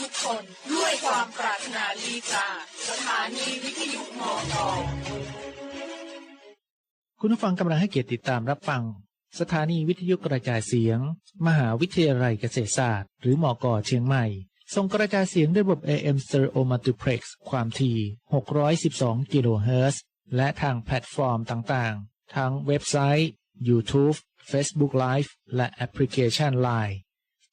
ทุกคนด้วยความปรารถนาดีจากสถานีวิทยุมอกคุณผู้ฟังกำลังให้เกียรติติดตามรับฟัง สถานีวิทยุกระจายเสียง มหาวิทยาลัยเกษตรศาสตร์ หรือมอกอเชียงใหม่ส่งกระจายเสียงด้วยระบบ AM Stereo Multiplex ความถี่ 612 กิโลเฮิรตซ์ และทางแพลตฟอร์มต่างๆ ทั้งเว็บไซต์ YouTube Facebook Live และแอปพลิเคชัน Line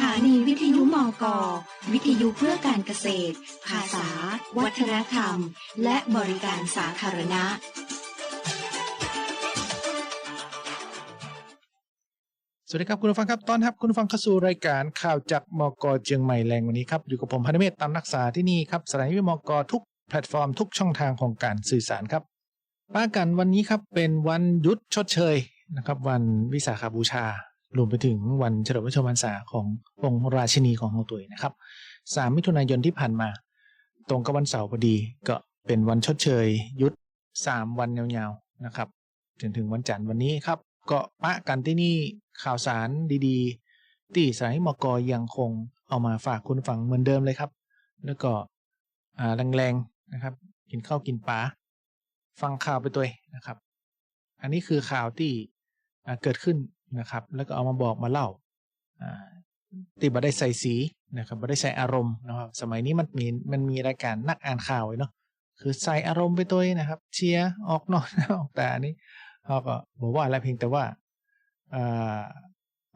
ถานีวิทยุมกวิทยุเพื่อการเกษตร ภาษา วัฒนธรรม และบริการสาธารณะ สวัสดีครับคุณผู้ฟังครับ ต้อนรับคุณผู้ฟังเข้าสู่รายการข่าวจากมกเชียงใหม่แรงวันนี้ครับ อยู่กับผมพันธเมธตามรักษาที่นี่ครับสถานีวิทยุมกทุกแพลตฟอร์มทุกช่องทางของการสื่อสารครับป้ากันวันนี้ครับเป็นวันหยุดชดเชยนะครับ วันวิสาขบูชา รวมไปถึงวันเฉลิมพระชนมพรรษาขององค์ราชินีของเฮาตุยนะครับสามมิถุนายนที่ผ่านมา ตรงกับวันเสาร์พอดีก็เป็นวันชดเชยยุดสามวันยาวๆนะครับจนถึงวันจันทร์วันนี้ครับ ก็ปะกันที่นี่ข่าวสารดีๆ ที่สายมกยังคงเอามาฝากคุณฟังเหมือนเดิมเลยครับ แล้วก็แรงๆนะครับ กินข้าวกินปลาฟังข่าวไปตัวนะครับ อันนี้คือข่าวที่เกิดขึ้น นะครับ แล้วก็เอามาบอกมาเล่าอ่าที่บ่ได้ใส่สีนะครับบ่ได้ใส่อารมณ์นะครับ สมัยนี้มันมีมันมีรายการนักอ่านข่าวเนาะคือใส่อารมณ์ไปตัวนะครับ เชียร์ออกนอกออกแต่อันนี้เขาก็บอกว่าอะไรเพียงแต่ว่าอ่า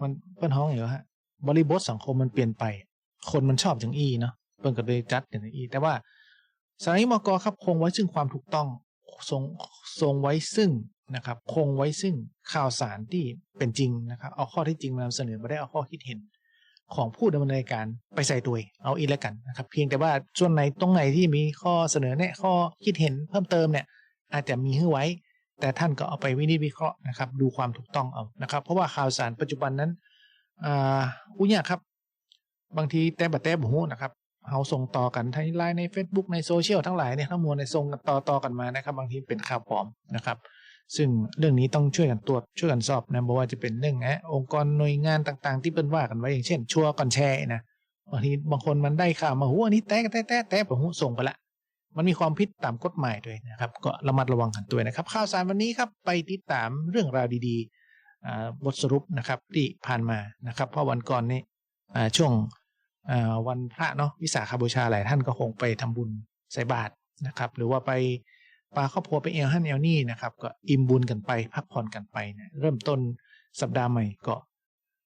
มันเปิ้นห้องอยู่ฮะบริบทสังคมมันเปลี่ยนไป คนมันชอบจังอีเนาะเปิ้นก็เลยจัดอย่างอี แต่ว่าสถานีมกครับคงไว้ซึ่งความถูกต้องทรงทรงไว้ซึ่ง นะครับคงไว้ซึ่งข่าวสารที่เป็นจริงนะครับเอาข้อที่จริงมานำเสนอไม่ได้เอาข้อคิดเห็น ของผู้ดำเนินรายการไปใส่ตัวเองเอาอีกแล้วกันนะครับเพียงแต่ว่าส่วนไหนตรงไหนที่มีข้อเสนอแนะข้อคิดเห็นเพิ่มเติมเนี่ยอาจจะมีให้ไว้ แต่ท่านก็เอาไปวินิจวิเคราะห์นะครับดูความถูกต้องเอานะครับ เพราะว่าข่าวสารปัจจุบันนั้นอ่าอุ้ยากครับ บางทีแต่บัดแต่บ่ฮู้นะครับเขาส่งต่อกันทั้งไลน์ใน Facebook ในโซเชียลทั้งหลายเนี่ยทั้งมวลในส่งกันต่อต่อกันมานะครับ บางทีเป็นข่าวปลอมนะครับ ซึ่งเรื่องนี้ต้องช่วยกันตรวจช่วยกันสอบนะเพราะว่าจะเป็นเรื่องนะองค์กรหน่วยงานต่างๆ ที่เป็นว่ากันไว้อย่างเช่น ชัวร์ก่อนแชร์นะบางทีบางคนมันได้ข่าวมาหูอันนี้แต่แต่แต่แต่ผมส่งไปละ มันมีความผิดตามกฎหมายด้วยนะครับ ก็ระมัดระวังกันด้วยนะครับ ข่าวสารวันนี้ครับไปติดตามเรื่องราวดีๆบทสรุปนะครับที่ผ่านมานะครับเพราะวันก่อนนี้ช่วงวันพระเนาะวิสาขบูชาหลายท่านก็คงไปทำบุญใส่บาตรนะครับ หรือว่าไป ปลาครอบครัวไปเอลฮันเอลนี่นะครับ ก็อิ่มบุญกันไป พักผ่อนกันไปนะเริ่มต้นสัปดาห์ใหม่ก็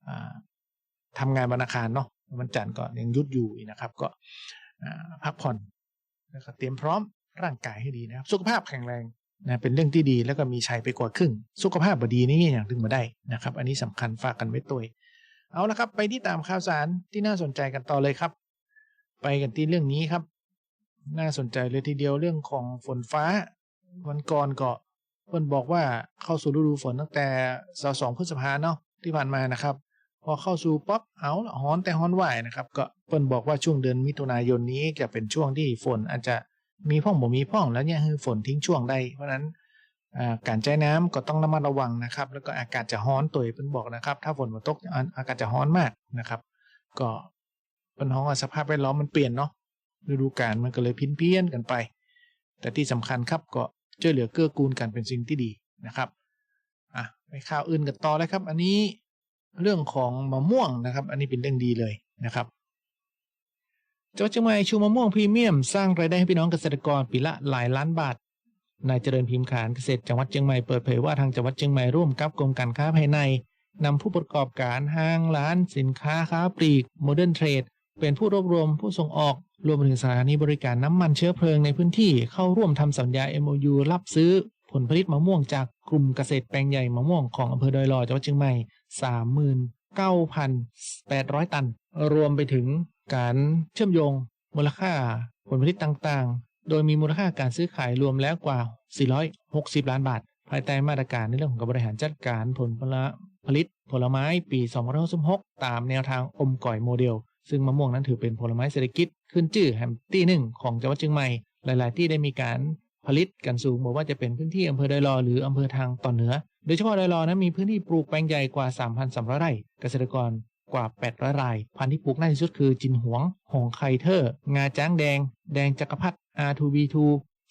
อ่าทำงานวันอังคารเนาะวันจันทร์ก็ยังยุดอยู่นะครับ ก็พักผ่อนแล้วก็เตรียมพร้อมร่างกายให้ดีนะครับ สุขภาพแข็งแรงนะเป็นเรื่องที่ดีแล้วก็มีชัยไปกว่าครึ่ง สุขภาพบดีนี่อย่างถึงมาได้นะครับ อันนี้สำคัญฝากกันไว้ตัวเองเอาละครับ ไปที่ตามข่าวสารที่น่าสนใจกันต่อเลยครับ ไปกันที่เรื่องนี้ครับ น่าสนใจเลยทีเดียวเรื่องของฝนฟ้า วันก่อนก็เพิ่นบอกว่าเข้าสู่ฤดูฝนตั้งแต่22พฤษภาเนาะที่ผ่านมานะครับ พอเข้าสู่ป๊อปเอาฮ้อนแต่ฮ้อนไหวนะครับ ก็เพิ่นบอกว่าช่วงเดือนมิถุนายนนี้จะเป็นช่วงที่ฝนอาจจะมีพ่องบ่มีพ่องแล้วเนี่ยคือฝนทิ้งช่วงได้เพราะนั้นการใช้น้ำก็ต้องระมัดระวังนะครับ แล้วก็อากาศจะฮ้อนตัวเพิ่นบอกนะครับ ถ้าฝนมาตกอาอากาศจะฮ้อนมากนะครับ ก็เป็นห้องว่าสภาพแวดล้อมมันเปลี่ยนเนาะ ฤดูกาลมันก็เลยพินเพี้ยนกันไป แต่ที่สำคัญครับก็ช่วยเหลือเกื้อกูลกันเป็นสิ่งที่ดีนะครับอะไปข่าวอื่นกันต่อเลยครับ อันนี้เรื่องของมะม่วงนะครับ อันนี้เป็นเรื่องดีเลยนะครับจังหวัดเชียงใหม่ชูมะม่วงพรีเมียมสร้างรายได้ให้พี่น้องเกษตรกรปีละหลายล้านบาทนายเจริญพิมพ์ขานเกษตรจังหวัดเชียงใหม่เปิดเผยว่าทางจังหวัดเชียงใหม่ร่วมกับกรมการค้าภายในนำผู้ประกอบการห้างร้าน สินค้าค้าปลีกโมเดิร์นเทรดเป็นผู้รวบรวมผู้ส่งออก รวมไปถึงสถานีบริการน้ำมันเชื้อเพลิงในพื้นที่เข้าร่วมทำสัญญา MOU รับซื้อผลผลิตมะม่วงจากกลุ่มเกษตรแปลงใหญ่มะม่วงของอำเภอดอยลอจังหวัดเชียงใหม่ 39,800 ตัน รวมไปถึงการเชื่อมโยงมูลค่าผลผลิตต่างๆ โดยมีมูลค่าการซื้อขายรวมแล้วกว่า 460 ล้านบาท ภายใต้มาตรการในเรื่องของการบริหารจัดการผลผลิตผลไม้ปี 2566 ตามแนวทางอมก่อยโมเดล ซึ่งมะม่วงนั้นถือเป็นผลไม้เศรษฐกิจขึ้นชื่อแห่งที่หนึ่งของจังหวัดเชียงใหม่ หลาย ๆ ที่ได้มีการผลิตกันสูงบอกว่าจะเป็นพื้นที่อำเภอดอยลอหรืออำเภอทางตอนเหนือ โดยเฉพาะดอยลอนั้นมีพื้นที่ปลูกแปลงใหญ่กว่า 3,300 ไร่ เกษตรกรกว่า 800 ราย พันธุ์ที่ปลูกมาที่สุดคือจินหวง หงไคเทอร์ งาจ้างแดง แดงจักรพรรดิ R2B2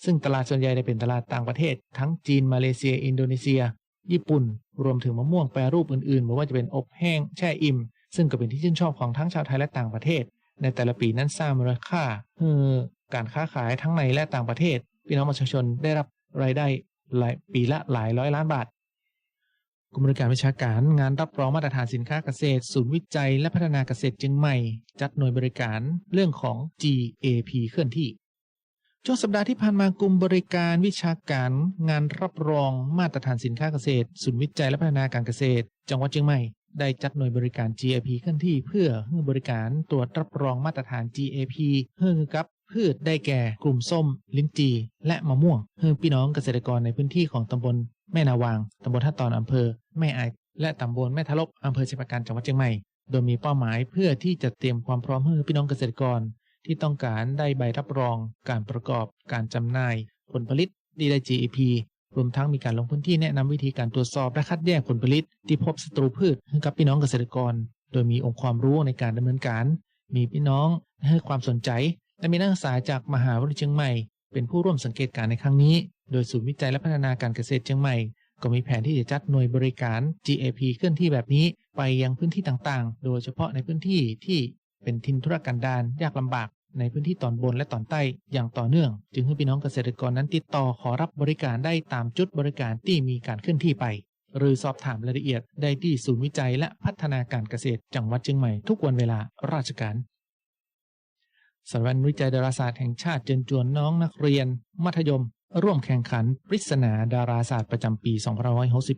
ซึ่งตลาดส่วนใหญ่ได้เป็นตลาดต่างประเทศ ทั้งจีน มาเลเซีย อินโดนีเซีย ญี่ปุ่น รวมถึงมะม่วงแปรรูปอื่น ๆไม่ว่าจะเป็นอบแห้ง แช่อิ่ม ซึ่งก็เป็นที่ชื่นชอบของทั้งชาวไทยและต่างประเทศ ในแต่ละปีนั้นสร้างมูลค่าเพื่อการค้าขายทั้งในและต่างประเทศพี่น้องประชาชนได้รับรายได้หลายปีละหลายร้อยล้านบาทกรมบริการวิชาการงานรับรองมาตรฐานสินค้าเกษตร ศูนย์วิจัยและพัฒนาเกษตรเชียงใหม่ จัดหน่วยบริการเรื่องของ GAP เคลื่อนที่ช่วงสัปดาห์ที่ผ่านมากลุ่มบริการวิชาการ งานรับรองมาตรฐานสินค้าเกษตร ศูนย์วิจัยและพัฒนาการเกษตร จังหวัดเชียงใหม่ ได้จัดหน่วยบริการ GAP เคลื่อนที่เพื่อให้บริการตรวจรับรองมาตรฐาน GAP เพื่อกับพืชได้แก่กลุ่มส้ม ลิ้นจี่และมะม่วงเพื่อพี่น้องเกษตรกรในพื้นที่ของตำบลแม่นาวาง ตำบลท่าตอนอำเภอ แม่อาย และตำบลแม่ทะลบอำเภอชัยประการจังหวัดเชียงใหม่ โดยมีเป้าหมายเพื่อที่จะเตรียมความพร้อมให้พี่น้องเกษตรกร ที่ต้องการได้ใบรับรอง การประกอบ การจำหน่าย ผลผลิตดีได้ GAP รวมทั้งมีการลงพื้นที่แนะนำวิธีการตรวจสอบและคัดแยกผลผลิต ที่พบศัตรูพืชให้กับพี่น้องเกษตรกร โดยมีองค์ความรู้ในการดำเนินการ มีพี่น้องให้ความสนใจ และมีนักศึกษาจากมหาวิทยาลัยเชียงใหม่ เป็นผู้ร่วมสังเกตการณ์ในครั้งนี้ โดยศูนย์วิจัยและพัฒนาการเกษตรเชียงใหม่ ก็มีแผนที่จะจัดหน่วยบริการ GAP เคลื่อนที่แบบนี้ไปยังพื้นที่ต่างๆ โดยเฉพาะในพื้นที่ที่เป็นทินทุรกันดารยากลำบาก ในพื้นที่ตอนบนและตอนใต้อย่างต่อเนื่อง จึงให้พี่น้องเกษตรกรนั้นติดต่อขอรับบริการได้ตามจุดบริการที่มีการเคลื่อนที่ไป หรือสอบถามรายละเอียดได้ที่ศูนย์วิจัยและพัฒนาการเกษตร จังหวัดเชียงใหม่ทุกวันเวลาราชการสถาบันวิจัยดาราศาสตร์แห่งชาติเชิญชวนน้องนักเรียน มัธยม ร่วมแข่งขัน ปริศนาดาราศาสตร์ประจำปี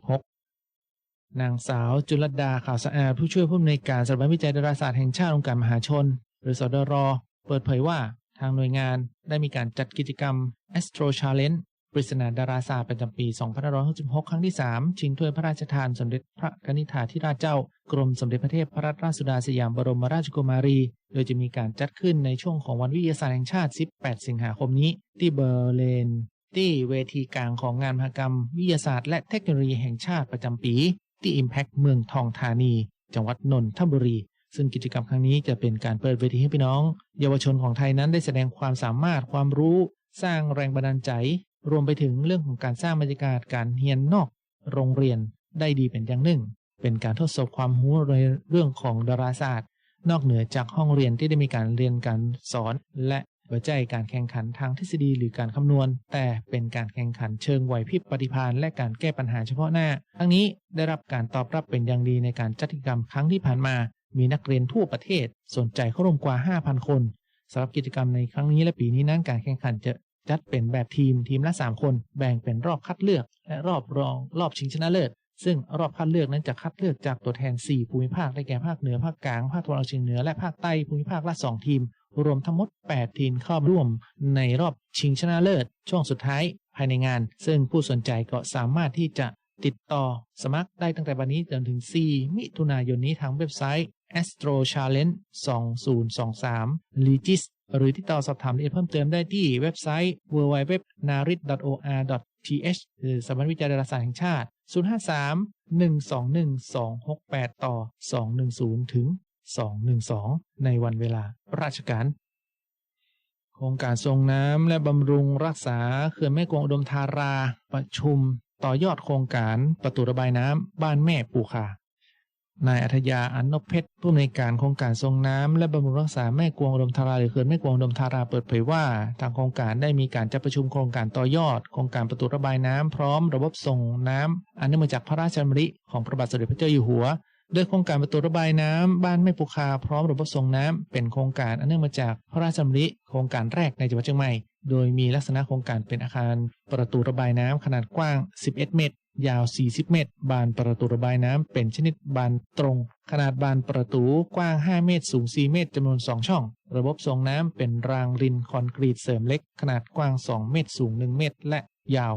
2566 นางสาวจุลดาข่าวสะอาดผู้ช่วยผู้อำนวยการสถาบันวิจัยดาราศาสตร์แห่งชาติองค์การมหาชน หรือสดร เปิดเผยว่าทางหน่วยงานได้มีการจัดกิจกรรม Astro Challenge ปริศนาดาราศาสตร์ประจำปี2566 ครั้งที่ 3 ชิงถ้วยพระราชทานสมเด็จพระกนิษฐาธิราชเจ้า กรมสมเด็จพระเทพรัตนราชสุดาสยามบรมราชกุมารี โดยจะมีการจัดขึ้นในช่วงของวันวิทยาศาสตร์แห่งชาติ 18 สิงหาคมนี้ ที่เบอร์เลนที่เวทีกลางของงานมหกรรม วิทยาศาสตร์และเทคโนโลยีแห่งชาติประจำปี ที่ Impact เมืองทองธานี จังหวัดนนทบุรี ซึ่งกิจกรรมครั้งนี้จะเป็นการเปิดเวทีให้พี่น้อง เยาวชนของไทยนั้นได้แสดงความสามารถความรู้ สร้างแรงบันดาลใจ รวมไปถึงเรื่องของการสร้างบรรยากาศการเรียนนอก โรงเรียนได้ดีเป็นอย่างหนึ่ง เป็นการทดสอบความรู้ในเรื่องของดาราศาสตร์ นอกเหนือจากห้องเรียนที่ได้มีการเรียนการสอน และหัวใจการแข่งขันทางทฤษฎีหรือการคำนวณ แต่เป็นการแข่งขันเชิงไหวพริบปฏิภาณและการแก้ปัญหาเฉพาะหน้า ทั้งนี้ได้รับการตอบรับเป็นอย่างดีในการจัดกิจกรรมครั้งที่ผ่านมา มีนักเรียนทั่วประเทศสนใจเข้าร่วมกว่า 5,000 คนสำหรับกิจกรรมในครั้งนี้และปีนี้นั้นการแข่งขันจะจัดเป็นแบบทีมทีมละ 3 คน แบ่งเป็นรอบคัดเลือก และรอบรองรอบชิงชนะเลิศซึ่งรอบคัดเลือกนั้นจะคัดเลือกจากตัวแทน 4 ภูมิภาคได้แก่ภาคเหนือภาคกลางภาคตะวันออกเฉียงเหนือและภาคใต้ภูมิภาคละ2ทีม รวมทั้งหมด 8 ทีมเข้าร่วมในรอบชิงชนะเลิศ ช่วงสุดท้ายภายในงาน ซึ่งผู้สนใจก็สามารถที่จะติดต่อสมัครได้ตั้งแต่วันนี้จนถึง 4 มิถุนายนนี้ทางเว็บไซต์ Astro Challenge 2023 Legis หรือติดต่อสอบถามรายละเอียดเพิ่มเติมได้ที่เว็บไซต์ www.narit.or.th หรือสำนักวิจัยดาราศาสตร์แห่งชาติ 053 121 268 ต่อ 210 ถึง 212 ในวันเวลาราชการ โครงการทรงน้ำและบำรุงรักษาเขื่อนแม่กวงอุดมธารา ประชุม ต่อยอดโครงการประตูระบายน้ำบ้านแม่ปูคา นายอัธยาอันนพเพชรผู้อำนวยการโครงการทรงน้ำและบำรุงรักษาแม่กวงดมธาราหรือเขื่อนแม่กวงดมธาราเปิดเผยว่า ทางโครงการได้มีการจัดประชุมโครงการต่อยอด โครงการประตูระบายน้ำพร้อมระบบส่งน้ำอันเนื่องมาจากพระราชดำริของพระบาทสมเด็จพระเจ้าอยู่หัวโดยโครงการประตูระบายน้ำบ้านแม่ปุคาพร้อมระบบส่งน้ำเป็นโครงการอันเนื่องมาจากพระราชดำริโครงการแรกในจังหวัดเชียงใหม่ โดยมีลักษณะโครงการเป็นอาคาร ประตูระบายน้ำขนาดกว้าง 11 เมตร ยาว 40 เมตร บานประตูระบายน้ำเป็นชนิดบานตรง ขนาดบานประตูกว้าง 5 เมตร สูง 4 เมตรจำนวน 2 ช่อง ระบบส่งน้ำเป็นรางรินคอนกรีตเสริมเล็ก ขนาดกว้าง 2 เมตร สูง 1 เมตร และยาว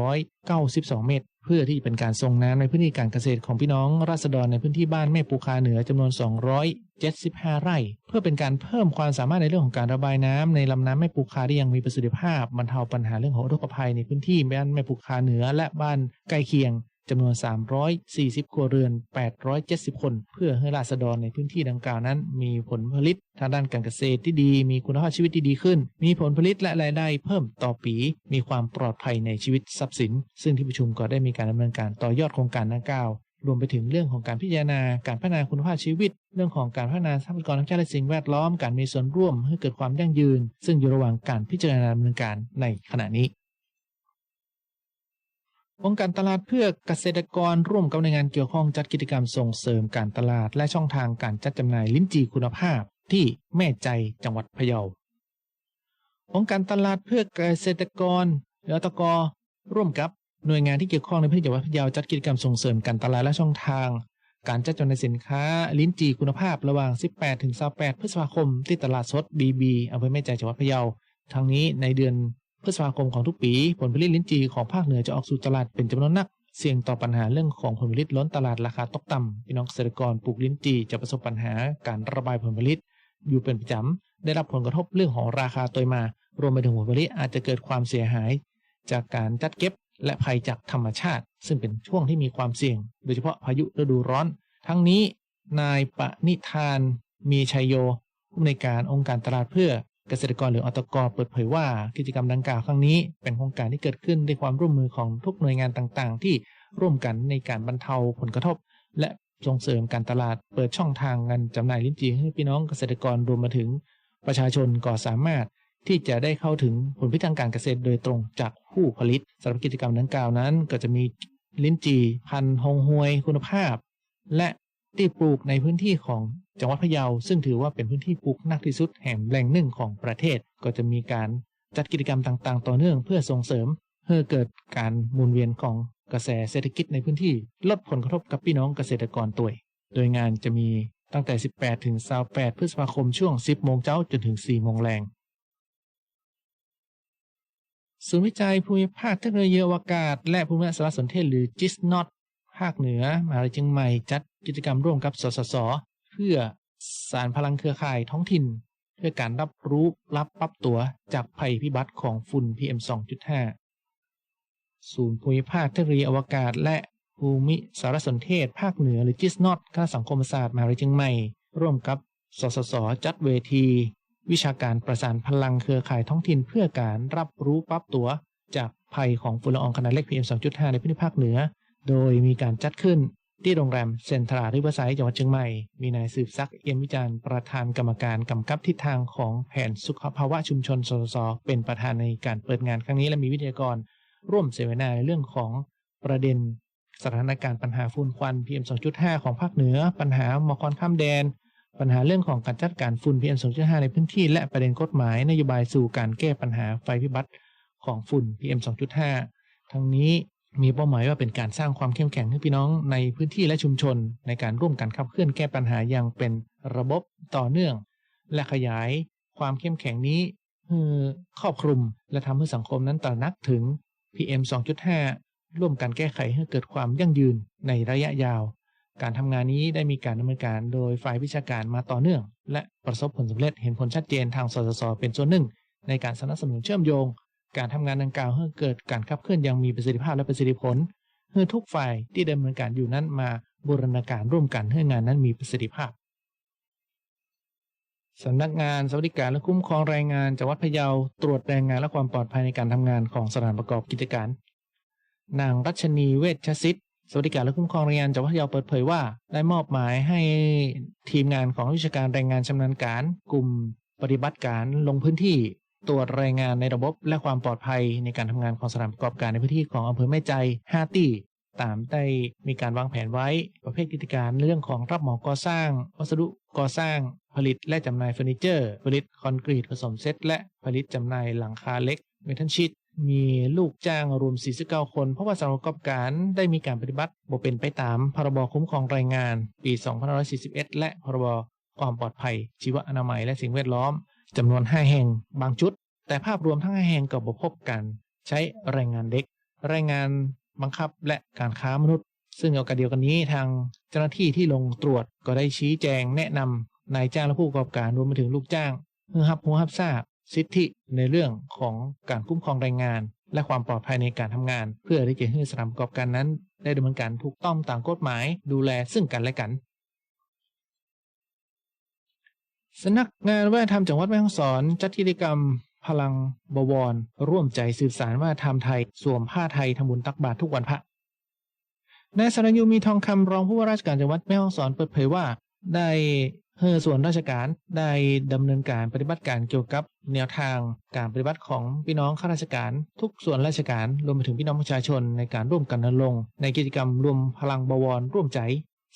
292 เมตร เพื่อที่เป็นการส่งน้ำในพื้นที่การเกษตรของพี่น้องราษฎรในพื้นที่บ้านแม่ปูคาเหนือจำนวน 275 ไร่ เพื่อเป็นการเพิ่มความสามารถในเรื่องของการระบายน้ำในลำน้ำแม่ปูคาได้อย่างมีประสิทธิภาพบรรเทาปัญหาเรื่องของอุทกภัยในพื้นที่บ้านแม่ปูคาเหนือและบ้านใกล้เคียง จำนวน 340 ครัวเรือน 870 คน เพื่อให้ราษฎรในพื้นที่ดังกล่าวนั้น มีผลผลิตทางด้านการเกษตรที่ดี มีคุณภาพชีวิตที่ดีขึ้น มีผลผลิตและรายได้เพิ่มต่อปี มีความปลอดภัยในชีวิตทรัพย์สิน ซึ่งที่ประชุมก็ได้มีการดำเนินการต่อยอดโครงการดังกล่าวรวมไปถึงเรื่องของการพิจารณา การพัฒนาคุณภาพชีวิต เรื่องของการพัฒนาทรัพยากรธรรมชาติและสิ่งแวดล้อม การมีส่วนร่วมให้เกิดความยั่งยืน ซึ่งอยู่ระหว่างการพิจารณาดำเนินการในขณะนี้ องค์การตลาดเพื่อเกษตรกรร่วมกับหน่วยงานเกี่ยวข้องจัดกิจกรรมส่งเสริมการตลาด และช่องทางการจัดจำหน่ายลิ้นจี่คุณภาพที่แม่ใจจังหวัดพะเยาองค์การตลาดเพื่อเกษตรกรหรือตกร่วมกับหน่วยงานที่เกี่ยวข้องในพื้นที่จังหวัดพะเยาจัดกิจกรรมส่งเสริมการตลาดและช่องทาง การจัดจำหน่ายสินค้า ลิ้นจี่คุณภาพระหว่าง 18-28 พฤษภาคม ที่ตลาดสด BB อำเภอแม่ใจจังหวัดพะเยาทั้งนี้ในเดือน พฤษภาคมของทุกปี ผลผลิตลิ้นจี่ของภาคเหนือจะออกสู่ตลาดเป็นจำนวนนัก เสี่ยงต่อปัญหาเรื่องของผลผลิตล้นตลาดราคาตกต่ำพี่น้องเกษตรกรปลูกลิ้นจี่จะประสบปัญหาการระบายผลผลิต อยู่เป็นประจำได้รับผลกระทบเรื่องของราคาตัวมา รวมไปถึงผลผลิตอาจจะเกิดความเสียหาย จากการจัดเก็บและภัยจากธรรมชาติ ซึ่งเป็นช่วงที่มีความเสี่ยง โดยเฉพาะพายุฤดูร้อน ทั้งนี้นายปณิธาน มีชัยโยผู้อำนการองค์การตลาดเพื่อ เกษตรกรหรืออตกเปิดเผยว่ากิจกรรมดังกล่าวครั้งนี้ เป็นโครงการที่เกิดขึ้นด้วยความร่วมมือของทุกหน่วยงานต่างๆ ที่ร่วมกันในการบรรเทาผลกระทบ และส่งเสริมการตลาดเปิดช่องทางการจำหน่ายลิ้นจี่ให้พี่น้องเกษตรกรรวมมาถึง ประชาชนก็สามารถที่จะได้เข้าถึงผลผลิตทางการเกษตรโดยตรงจากผู้ผลิตสำหรับกิจกรรมดังกล่าวนั้น ก็จะมีลิ้นจี่พันธุ์ฮงฮวยคุณภาพ และที่ปลูกในพื้นที่ของ จังหวัดพะเยาซึ่งถือว่าเป็นพื้นที่ปลูกนักที่สุดแห่งแหล่งหนึ่งของประเทศ ก็จะมีการจัดกิจกรรมต่างๆ ต่อเนื่องเพื่อส่งเสริมให้เกิดการหมุนเวียนของกระแสเศรษฐกิจในพื้นที่ลดผลกระทบกับพี่น้องเกษตรกรตัวโดยงานจะมีตั้งแต่ 18 ถึง 28 พฤษภาคมช่วง 10 โมงเช้าจนถึง 4 โมงแรงศูนย์วิจัยภูมิภาคเทคโนโลยีอวกาศ และภูมิสารสนเทศหรือ JISNOT ภาคเหนือมหาวิทยาลัยเชียงใหม่จัดกิจกรรมร่วมกับ สสส พื่อสารพลังเครือข่ายท้องถิ่น เพื่อการรับรู้รับปรับตัวจากภัยพิบัติของฝุ่น PM 2.5 ศูนย์ภูมิภาคเทคโนโลยีอวกาศ และภูมิสารสนเทศ ภาคเหนือหรือ JISNOT คณะสังคมศาสตร์มหาวิทยาลัยเชียงใหม่ ร่วมกับ สสส จัดเวที วิชาการประสานพลังเครือข่ายท้องถิ่น เพื่อการรับรู้ปรับตัวจากภัยของฝุ่นละอองขนาดเล็ก PM 2.5 ในพื้นที่ภาคเหนือ โดยมีการจัดขึ้น ที่โรงแรมเซนทราริเวอร์ไซด์จังหวัดเชียงใหม่ มีนายสืบซักเอี่ยมวิจารณ์ประธานกรรมการกำกับทิศทางของแผนสุขภาวะชุมชนสสสเป็นประธานในการเปิดงานครั้งนี้และมีวิทยากร ร่วมเสวนาในเรื่องของประเด็น สถานการณ์ปัญหาฝุ่นควัน PM 2.5 ของภาคเหนือ ปัญหาหมอกควันข้ามแดน ปัญหาเรื่องของการจัดการฝุ่น PM 2.5 ในพื้นที่ และประเด็นกฎหมายนโยบายสู่การแก้ปัญหาไฟพิบัติของฝุ่น PM 2.5 ทั้งนี้ มีเป้าหมายว่าเป็นการสร้างความเข้มแข็งให้พี่น้องในพื้นที่และชุมชน ในการร่วมกันขับเคลื่อนแก้ปัญหาอย่างเป็นระบบต่อเนื่อง และขยายความเข้มแข็งนี้ครอบคลุมและทำให้สังคมนั้นตระหนักถึง PM 2.5 ร่วมกันแก้ไขให้เกิดความยั่งยืนในระยะยาว การทำงานนี้ได้มีการดำเนินการโดยฝ่ายวิชาการมาต่อเนื่อง และประสบผลสำเร็จเห็นผลชัดเจนทางสสสเป็นส่วนหนึ่ง ในการสนับสนุนเชื่อมโยง การทำงานดังกล่าวให้เกิดการขับเคลื่อนอยังมีประสิทธิภาพและประสิทธิผลเพื่อทุกฝ่ายที่ดำเนินการอยู่นั้นมาบูรณาการร่วมกันให้งานนั้นมีประสิทธิภาพสำนักงานสวัสดิการและคุ้มครองแรงงานจังหวัดพะเยาตรวจแรงงานและความปลอดภัยในการทำงานของสถานประกอบกิจการ นางรัชนีเวชศิษย์สวัสดิการและคุ้มครองแรงงานจังหวัดพะเยาเปิดเผยว่า ได้มอบหมายให้ทีมงานของวิชาการแรงงานชำนาญการ กลุ่มปฏิบัติการลงพื้นที่ ตรวจแรงงานในระบบและความปลอดภัยในการทำงานของสถานประกอบการในพื้นที่ของอำเภอแม่ใจ5ที่ตามได้มีการวางแผนไว้ประเภทกิจการเรื่องของรับเหมาก่อสร้าง วัสดุก่อสร้าง ผลิตและจำหน่ายเฟอร์นิเจอร์ ผลิตคอนกรีตผสมเซตและผลิตจำหน่ายหลังคาเล็กเมทัลชีตมีลูกจ้างรวม 49 คน เพราะว่าสถานประกอบการได้มีการปฏิบัติบ่เป็นไปตามพรบคุ้มครองแรงงาน ปี 2541 และพรบความปลอดภัย ชีวอนามัยและสิ่งแวดล้อม จำนวน 5 แห่งบางจุด แต่ภาพรวมทั้ง 5 แห่งก็บพบการใช้แรงงานเด็ก แรงงานบังคับและการค้ามนุษย์ ซึ่งเอากันเดียวกันนี้ทางเจ้าหน้าที่ที่ลงตรวจก็ได้ชี้แจงแนะนำนายจ้างและผู้ประกอบการรวมไปถึงลูกจ้างเพื่อรับรู้รับทราบสิทธิในเรื่องของการคุ้มครองแรงงาน และความปลอดภัยในการทำงาน เพื่อที่จะให้สถานประกอบการนั้น ได้ดำเนินการถูกต้องตามกฎหมาย ดูแลซึ่งกันและกัน สนักงานวัฒนธรรมจังหวัดแม่ฮ่องสอนจัดกิจกรรม พลังบวร ร่วมใจสืบสารวัฒนธรรมไทย สวมผ้าไทยทำบุญตักบาตรทุกวันพระนายสรยุมีทองคำรองผู้ว่าราชการจังหวัดแม่ฮ่องสอนเปิดเผยว่า ได้เพื่อส่วนราชการได้ดำเนินการปฏิบัติการเกี่ยวกับแนวทางการปฏิบัติของพี่น้องข้าราชการ ทุกส่วนราชการรวมไปถึงพี่น้องประชาชนในการร่วมกันรณรงค์ในกิจกรรมรวมพลังบวรร่วมใจ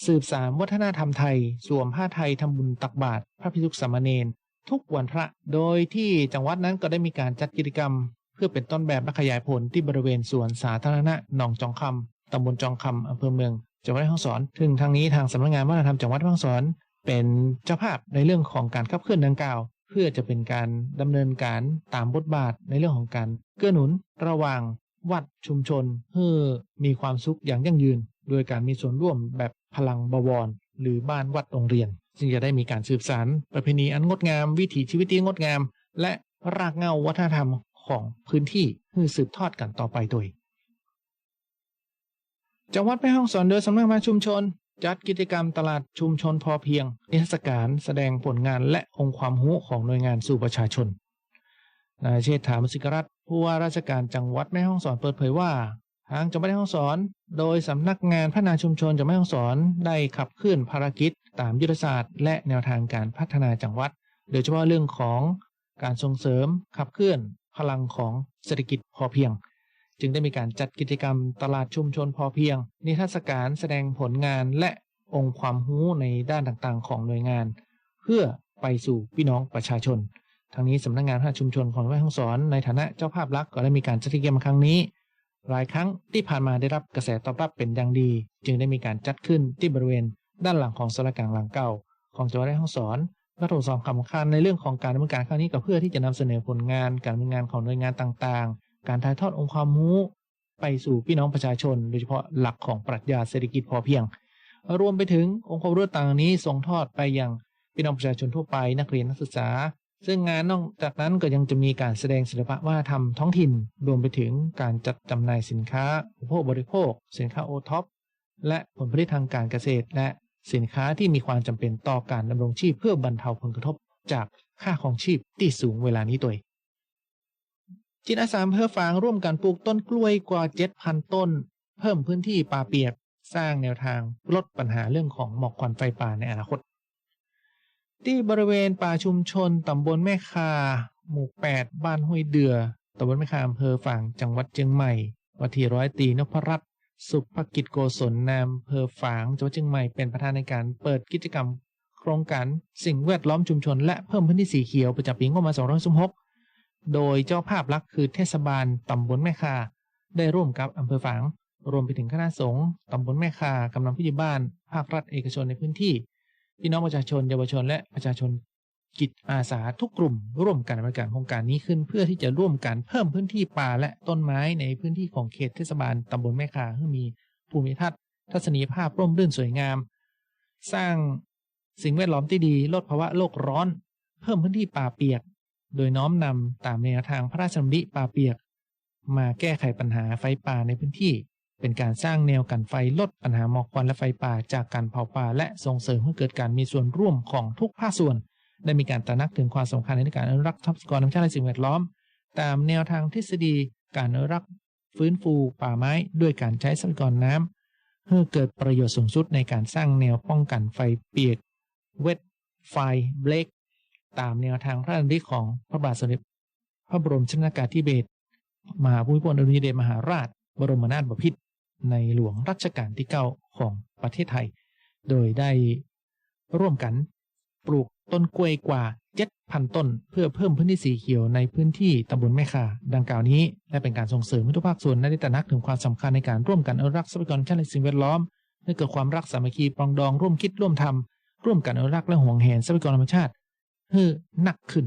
สืบสานวัฒนธรรมไทย สวมผ้าไทยทำบุญตักบาตรพระพิสุสามเณรทุกวันพระ โดยที่จังหวัดนั้นก็ได้มีการจัดกิจกรรม เพื่อเป็นต้นแบบและขยายผลที่บริเวณสวนสาธารณะหนองจองคำตำบลจองคำอำเภอเมืองจังหวัดแม่ฮ่องสอนถึงทางนี้ทางสำนักงานวัฒนธรรมจังหวัดแม่ฮ่องสอนเป็นเจ้าภาพในเรื่องของการขับเคลื่อนดังกล่าว เพื่อจะเป็นการดำเนินการตามบทบาทในเรื่องของการเกื้อหนุนระหว่างวัดชุมชนเพื่อมีความสุขอย่างยั่งยืน โดยการมีส่วนร่วมแบบพลังบวร หรือบ้านวัดโรงเรียน ซึ่งจะได้มีการสืบสานประเพณีอันงดงาม วิถีชีวิตที่งดงาม และรากเหง้าวัฒนธรรมของพื้นที่เพื่อสืบทอดกันต่อไปโดยจังหวัดแม่ฮ่องสอนโดยสำนักงานชุมชน จัดกิจกรรมตลาดชุมชนพอเพียงนิทรรศการแสดงผลงานและองค์ความรู้ของหน่วยงานสู่ประชาชนนายเชษฐามสิกรัตน์ผู้ว่าราชการจังหวัดแม่ฮ่องสอนเปิดเผยว่า ทางจังหวัดแม่ฮ่องสอน โดยสำนักงานพัฒนาชุมชนจังหวัดแม่ฮ่องสอนได้ขับเคลื่อนภารกิจ ตามยุทธศาสตร์และแนวทางการพัฒนาจังหวัด โดยเฉพาะเรื่องของการส่งเสริมขับเคลื่อนพลังของเศรษฐกิจพอเพียง จึงได้มีการจัดกิจกรรมตลาดชุมชนพอเพียง นิทรรศการแสดงผลงานและองค์ความรู้ในด้านต่างๆ ของหน่วยงาน เพื่อไปสู่พี่น้องประชาชนทางนี้สำนักงานพัฒนาชุมชนของแม่ฮ่องสอนในฐานะเจ้าภาพลักก็ได้มีการจัดกิจกรรมครั้งนี้ หลายครั้งที่ผ่านมาได้รับกระแสตอบรับเป็นอย่างดี จึงได้มีการจัดขึ้นที่บริเวณ ด้านหลังของสารกลางหลังเก่า ของจังหวัดแม่ฮ่องสอนวัตถุสองสำคัญในเรื่องของการดำเนินการครั้งนี้ก็เพื่อที่จะนำเสนอผลงาน การดำเนินงานของหน่วยงานต่างๆ การถ่ายทอดองค์ความรู้ไปสู่พี่น้องประชาชน โดยเฉพาะหลักของปรัชญาเศรษฐกิจพอเพียง รวมไปถึงองค์ความรู้ต่างนี้ส่งทอดไปยังพี่น้องประชาชนทั่วไป นักเรียนนักศึกษา ซึ่งงานนอกจากนั้นก็ยังจะมีการแสดงศิลปะวัฒนธรรมท้องถิ่น รวมไปถึงการจัดจำหน่ายสินค้าอุปโภคบริโภค สินค้าโอท็อปและผลผลิตทางการเกษตร และสินค้าที่มีความจำเป็นต่อการดำรงชีพเพื่อบรรเทาผลกระทบจากค่าของชีพที่สูงเวลานี้ตัวจิตอาสาอำเภอฝางร่วมกันปลูกต้นกล้วยกว่า 7,000 ต้น เพิ่มพื้นที่ป่าเปียก สร้างแนวทางลดปัญหาเรื่องของหมอกควันไฟป่าในอนาคต ที่บริเวณป่าชุมชนตำบลแม่คา หมู่ 8 บ้านห้วยเดือตำบลแม่คาอำเภอฝางจังหวัดเชียงใหม่วันที่ร้อยตีนพรัตน์สุภกิจโกศลนามอำเภอฝางจังหวัดเชียงใหม่เป็นประธานในการเปิดกิจกรรม โครงการสิ่งแวดล้อมชุมชน และเพิ่มพื้นที่สีเขียวประจำปีงบประมาณ216โดยเจ้าภาพหลักคือเทศบาลตำบลแม่คา ได้ร่วมกับอำเภอฝาง รวมไปถึงคณะสงฆ์ตำบลแม่คากำลังพิจิบ้าน ภาครัฐเอกชนในพื้นที่ พี่น้องประชาชนเยาวชนและประชาชนจิตอาสาทุกกลุ่ม ร่วมกันดำเนินการโครงการนี้ขึ้น เพื่อที่จะร่วมกันเพิ่มพื้นที่ป่าและต้นไม้ในพื้นที่ของเขตเทศบาลตำบลแม่คาให้มีภูมิทัศน์ทัศนียภาพร่มรื่นสวยงาม สร้างสิ่งแวดล้อมที่ดีลดภาวะโลกร้อน เพิ่มพื้นที่ป่าเปียก โดยน้อมนำตามแนวทางพระราชดำริป่าเปียก มาแก้ไขปัญหาไฟป่าในพื้นที่ เป็นการสร้างแนวกันไฟลดปัญหาหมอกควันและไฟป่าจากการเผาป่า และส่งเสริมให้เกิดการมีส่วนร่วมของทุกภาคส่วน ได้มีการตระหนักถึงความสำคัญในการอนุรักษ์ทรัพยากรธรรมชาติและสิ่งแวดล้อม ตามแนวทางทฤษฎี การอนุรักษ์ฟื้นฟูป่าไม้ ด้วยการใช้ทรัพยากรน้ำเพื่อเกิดประโยชน์สูงสุดในการสร้างแนวป้องกันไฟเปียก เวทไฟเบรกตามแนวทางพระราชดำริของพระบาทสมเด็จพระบรมชนกาธิเบศรมหาภูมิพลอดุลยเดชมหาราช บรมนาถบพิตร ในหลวงรัชกาลที่เก้าของประเทศไทย โดยได้ร่วมกันปลูกต้นกล้วยกว่า 7,000 ต้น เพื่อเพิ่มพื้นที่สีเขียวในพื้นที่ตำบลแม่คาดังกล่าวนี้ และเป็นการส่งเสริมให้ทุกภาคส่วนได้ตระหนักถึงความสำคัญในการร่วมกันอนุรักษ์ทรัพยากรธรรมชาติและสิ่งแวดล้อมให้เกิดความรักสามัคคีปรองดองร่วมคิดร่วมทำร่วมกันอนุรักษ์และห่วงแหนทรัพยากรธรรมชาติให้หนักขึ้น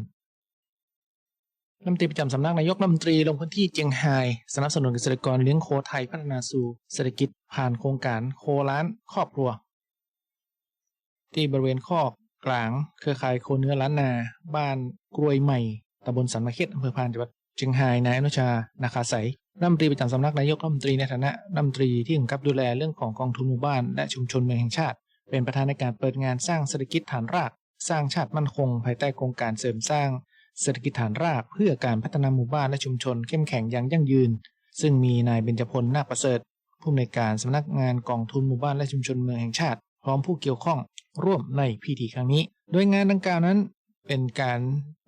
รัฐมนตรีประจำสำนักนายกรัฐมนตรีลงพื้นที่เจียงไฮ้สนับสนุนเกษตรกรเลี้ยงโคไทยพัฒนาสู่เศรษฐกิจผ่านโครงการโคล้านครอบครัว ที่บริเวณคอกกลาง เครือข่ายโคเนื้อล้านนา บ้านกรวยใหม่ตำบลสันมะเข็ดอำเภอพานจังหวัดเชียงรายนายอนุชา นาคาใสรัฐมนตรีประจำสำนักนายกรัฐมนตรีในฐานะรัฐมนตรีที่กำกับดูแลเรื่องของกองทุนหมู่บ้านและชุมชนเมืองแห่งชาติ เป็นประธานในการเปิดงานสร้างเศรษฐกิจฐานราก สร้างชาติมั่นคง ภายใต้โครงการเสริมสร้าง เศรษฐกิจฐานรากเพื่อการพัฒนาหมู่บ้านและชุมชนเข้มแข็งอย่างยั่งยืน ซึ่งมีนายเบญจพลนาคประเสริฐ ผู้อำนวยการสำนักงานกองทุนหมู่บ้านและชุมชนเมืองแห่งชาติ พร้อมผู้เกี่ยวข้องร่วมในพิธีครั้งนี้ โดยงานดังกล่าวนั้น เป็นการ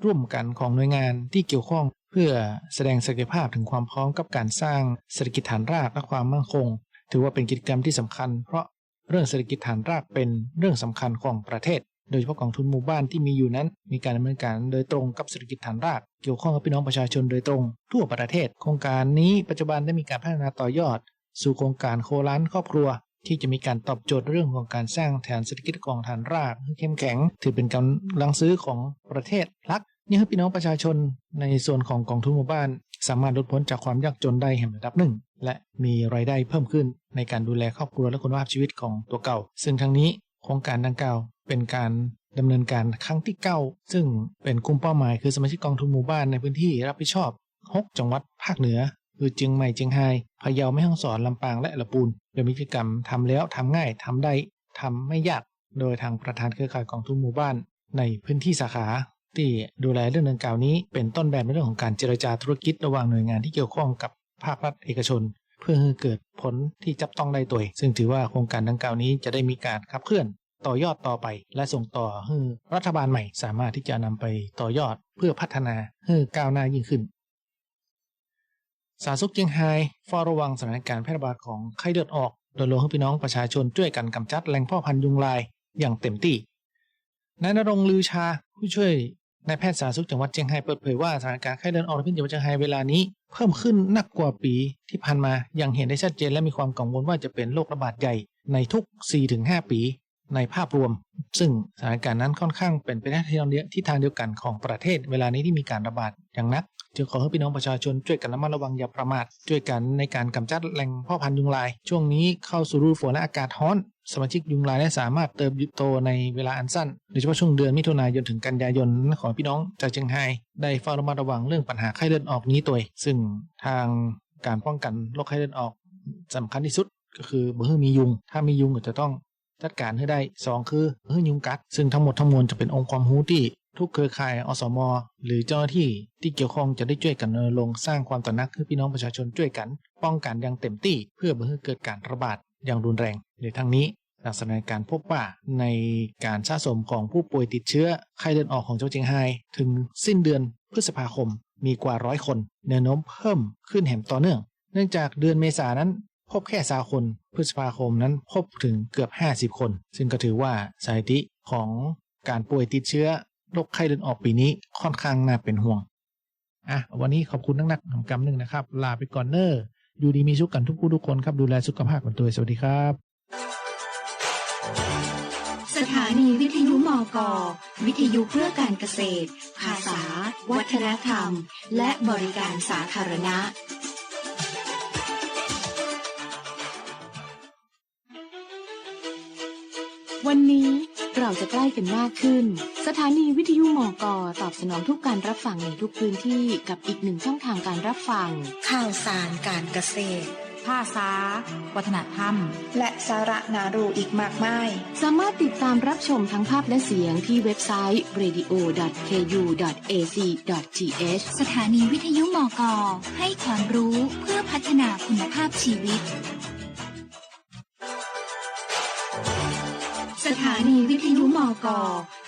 ร่วมกันของหน่วยงานที่เกี่ยวข้อง เพื่อแสดงศักยภาพถึงความพร้อมกับการสร้างเศรษฐกิจฐานรากและความมั่นคง ถือว่าเป็นกิจกรรมที่สำคัญ เพราะเรื่องเศรษฐกิจฐานรากเป็นเรื่องสำคัญของประเทศ โดยเฉพาะกองทุนหมู่บ้านที่มีอยู่นั้น มีการดำเนินการโดยตรงกับเศรษฐกิจฐานราก เกี่ยวข้องกับพี่น้องประชาชนโดยตรง ทั่วประเทศ โครงการนี้ปัจจุบันได้มีการพัฒนาต่อยอด สู่โครงการโคล้านครอบครัว ที่จะมีการตอบโจทย์เรื่องของการสร้างฐานเศรษฐกิจของฐานรากให้เข้มแข็ง ถือเป็นกำลังซื้อของประเทศลักนี่ให้พี่น้องประชาชนในส่วนของกองทุนหมู่บ้าน สามารถลดพ้นจากความยากจนได้แห่งระดับหนึ่ง และมีรายได้เพิ่มขึ้นในการดูแลครอบครัวและคุณภาพชีวิตของตัวเก่า ซึ่งทั้งนี้ โครงการดังกล่าวเป็นการดำเนินการครั้งที่ 9 ซึ่งเป็นกลุ่มเป้าหมายคือสมาชิกกองทุนหมู่บ้านในพื้นที่รับผิดชอบ 6 จังหวัดภาคเหนือ คือเชียงใหม่เชียงรายพะเยาแม่ฮ่องสอนลำปางและลำปูนโดยมีกิจกรรมทำแล้วทำง่ายทำได้ทำไม่ยาก โดยทางประธานเครือข่ายกองทุนหมู่บ้าน ในพื้นที่สาขาที่ดูแลเรื่องดังกล่าวนี้เป็นต้นแบบในเรื่องของการเจรจาธุรกิจระหว่างหน่วยงานที่เกี่ยวข้องกับภาครัฐเอกชน เพื่อให้เกิดผลที่จับต้องได้ตัวซึ่งถือว่าโครงการดังกล่าวนี้จะได้มีการขับเคลื่อนต่อยอดต่อไป และส่งต่อให้รัฐบาลใหม่สามารถที่จะนำไปต่อยอดเพื่อพัฒนาให้ก้าวหน้ายิ่งขึ้น สาธารณสุขเจียงไฮ้เฝ้าระวังสถานการณ์แพร่ระบาดของไข้เลือดออก โดยรวมให้พี่น้องประชาชนช่วยกันกำจัดแหล่งพ่อพันธุ์ยุงลายอย่างเต็มที่นายนรงลือชาผู้ช่วย นายแพทย์สาธารณสุขจังหวัดเชียงไฮ้เปิดเผยว่าสถานการณ์ไข้เลือดออกในพื้นที่จังหวัดเชียงไฮ้เวลานี้เพิ่มขึ้นหนักกว่าปีที่ผ่านมาอย่างเห็นได้ชัดเจนและมีความกังวลว่าจะเป็นโรคระบาดใหญ่ในทุก 4-5 ปีในภาพรวม ซึ่งสถานการณ์นั้นค่อนข้างเป็นไปในทิศทางเดียวทิศทางเดียวกันของประเทศเวลานี้ที่มีการระบาดอย่างนักจึงขอให้พี่น้องประชาชนช่วยกันระมัดระวังอย่าประมาทช่วยกันในการกำจัดแหล่งพ่อพันธุ์ยุงลาย ช่วงนี้เข้าสู่ฤดูฝนและอากาศร้อน สมาชิกยุงลายได้สามารถเติบโตในเวลาอันสั้นโดยเฉพาะช่วงเดือนมิถุนายนถึงกันยายนขอให้พี่น้องจากเชียงไฮ้ได้เฝ้าระมัดระวังเรื่องปัญหาไข้เลือดออกนี้ตัวซึ่งทางการป้องกันโรคไข้เลือดออกสำคัญที่สุดก็คือเมื่อมียุง ถ้ามียุงก็จะต้องจัดการให้ได้ 2 คือเฮ้ยยุงกัด ซึ่งทั้งหมดทั้งมวลจะเป็นองค์ความรู้ที่ทุกเครือข่ายอสม หรือเจ้าหน้าที่ที่เกี่ยวข้องจะได้ช่วยกันรณรงสร้างความตระหนักให้พี่น้องประชาชนช่วยกัน ป้องกันอย่างเต็มที่เพื่อไม่ให้เกิดการระบาดอย่างรุนแรง ในทั้งนี้จากสถานการณ์พบว่าในการสะสมของผู้ป่วยติดเชื้อไข้เลือดออกของเจ้าเจียงไฮถึงสิ้นเดือนพฤษภาคมมีกว่าร้อยคนแนวโน้มเพิ่มขึ้นแห่งต่อเนื่อง เนื่องจากเดือนเมษานั้น พบแค่สาคน พฤษภาคมนั้นพบถึงเกือบ 50 คน ซึ่งก็ถือว่าสถิติของการป่วยติดเชื้อโรคไข้เลือดออกปีนี้ค่อนข้างน่าเป็นห่วงอะวันนี้ขอบคุณนักนักๆกำหนึ่งนะครับ ลาไปก่อนเนอร์อยู่ดีมีสุขกันทุกผู้ทุกคนครับดูแลสุขภาพกันตัวเองสวัสดีครับ สถานีวิทยุมอกวิทยุเพื่อการเกษตร ภาษา วัฒนธรรม และบริการสาธารณะ วันนี้เราจะใกล้กันมากขึ้น สถานีวิทยุมอกตอบสนองทุกการรับฟังในทุกพื้นที่กับอีกหนึ่งช่องทางการรับฟัง ข่าวสารการเกษตร ภาษาวัฒนธรรม และสาระนารูอีกมากมาย สามารถติดตามรับชมทั้งภาพและเสียงที่เว็บไซต์ radio.ku.ac.th สถานีวิทยุมก ให้ความรู้เพื่อพัฒนาคุณภาพชีวิต สถานีวิทยุมก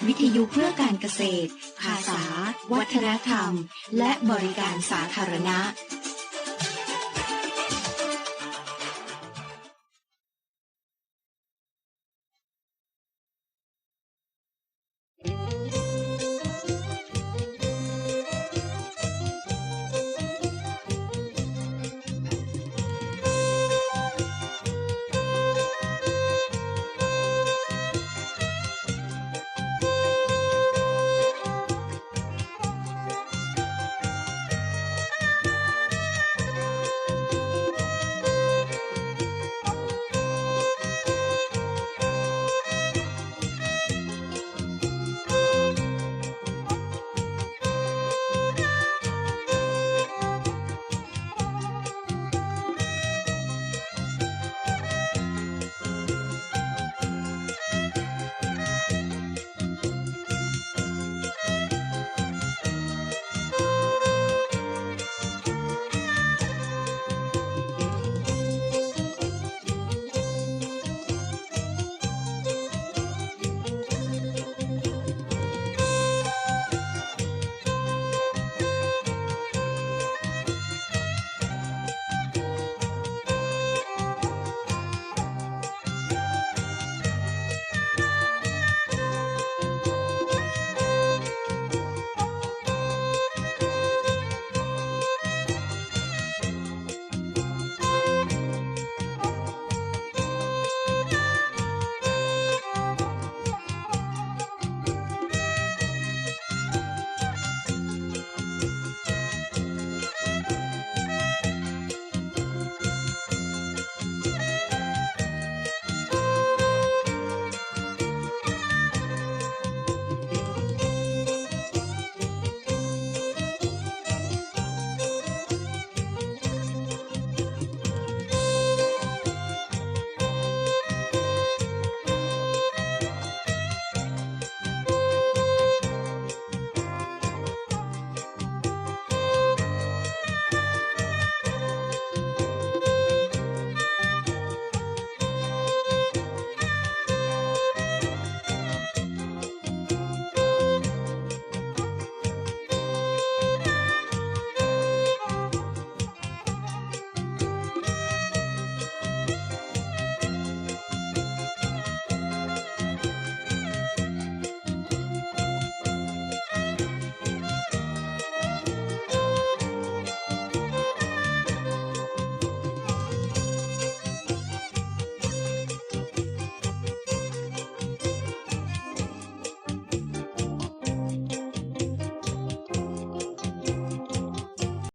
วิทยุเพื่อการเกษตร ภาษา วัฒนธรรม และบริการสาธารณะ